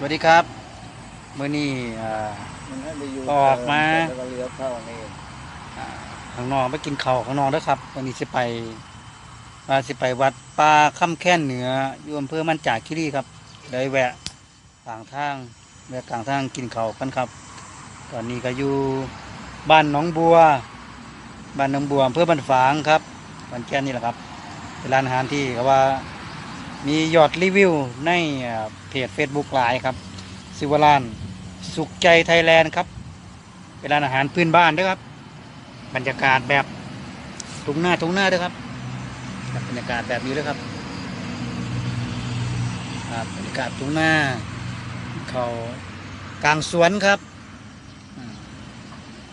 สวัสดีครับเมื่อนี้อ่า มันให้ไปอยู่ออกมา แล้วก็เลี้ยวเข้านี่อ่าข้างนอกไปกินข้าวข้างนอกเด้อครับ วันนี้สิไปว่าสิไปวัดป่าค่ำแค่นเหนืออยู่อำเภอมันจากคีรีครับได้แวะกลางทางแวะกลางทางกินข้าวกันครับ ตอนนี้ก็อยู่บ้านหนองบัว บ้านหนองบัวอำเภอบ้านฝางครับบ้านแค่นนี่แหละครับเป็นร้านอาหารที่เขาว่า มียอดรีวิวในเพจ Facebook หลายครับซิวาลานสุขใจไทยแลนด์ครับ เป็นร้านอาหารพื้นบ้านด้วยครับ บรรยากาศแบบทุ่งหน้าทุ่งหน้าด้วยครับบรรยากาศแบบนี้เลยครับบรรยากาศทุ่งหน้า เขากลางสวนครับ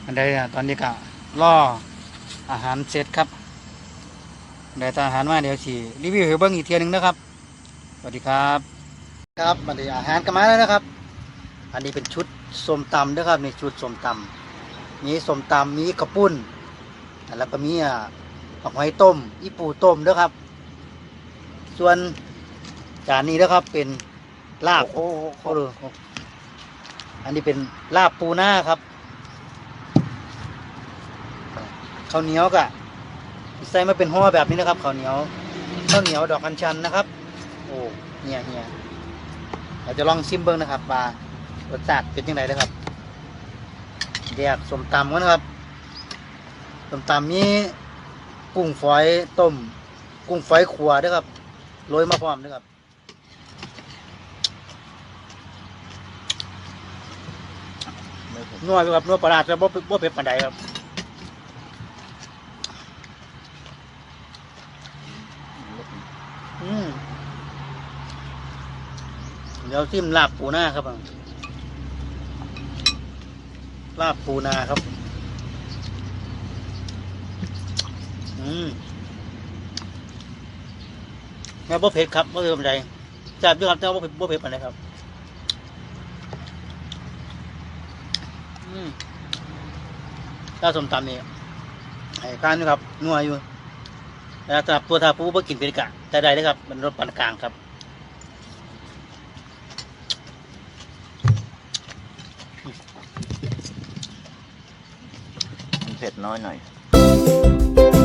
อันใดตอนนี้ก็ล่ออาหารเสร็จครับได้ทานอาหารมาเดี๋ยวสิรีวิวให้เบิ้งอีกเทียนึงนะครับ วัสดีครับ ครับมาดีอาหารกันมาแล้วนะครับ อันนี้เป็นชุดส้มตำด้วยครับนี่ชุดส้มตำมีส้มตำมีกระปุ้น แล้วก็มีอะผักหอยต้มอีปูต้มด้วยครับ ส่วนจานนี้นะครับเป็นลาบโอ้โหโอ้โหอันนี้เป็นลาบปูหน้าครับข้าวเหนียวกะใส่มาเป็นห่อแบบนี้นะครับข้าวเหนียวข้าวเหนียวดอกอัญชันนะครับ โอ้เฮียเฮียเราจะลองชิมเบิ้งนะครับว่ารสชาติเป็นยังไงนะครับแยกสมตำกันนะครับสมตำมีกุ้งฝอยต้ม กุ้งฝอยขัวด้วยครับโรยมาพร้อมด้วยครับนัวครับนัวปลาร้าจะบ่บ่เผ็ดปานใดครับอืม ดี๋ยวซิมลาบปูนาครับลาบปูนาครับ อืมแม่บ่เผ็ดครับบ่เผ็ดปานใดจับด้วยครับแต่ว่าบ่เผ็ดบ่เผ็ดปานใดครับ อืมถ้าสมตำนี่ไอ้การนี่ครับนัวอยู่แต่สำหรับตัวทาปูบ่กินเป็นกะแต่ใดเลยครับ มันรสปานกลางครับ เผ็ดน้อยหน่อย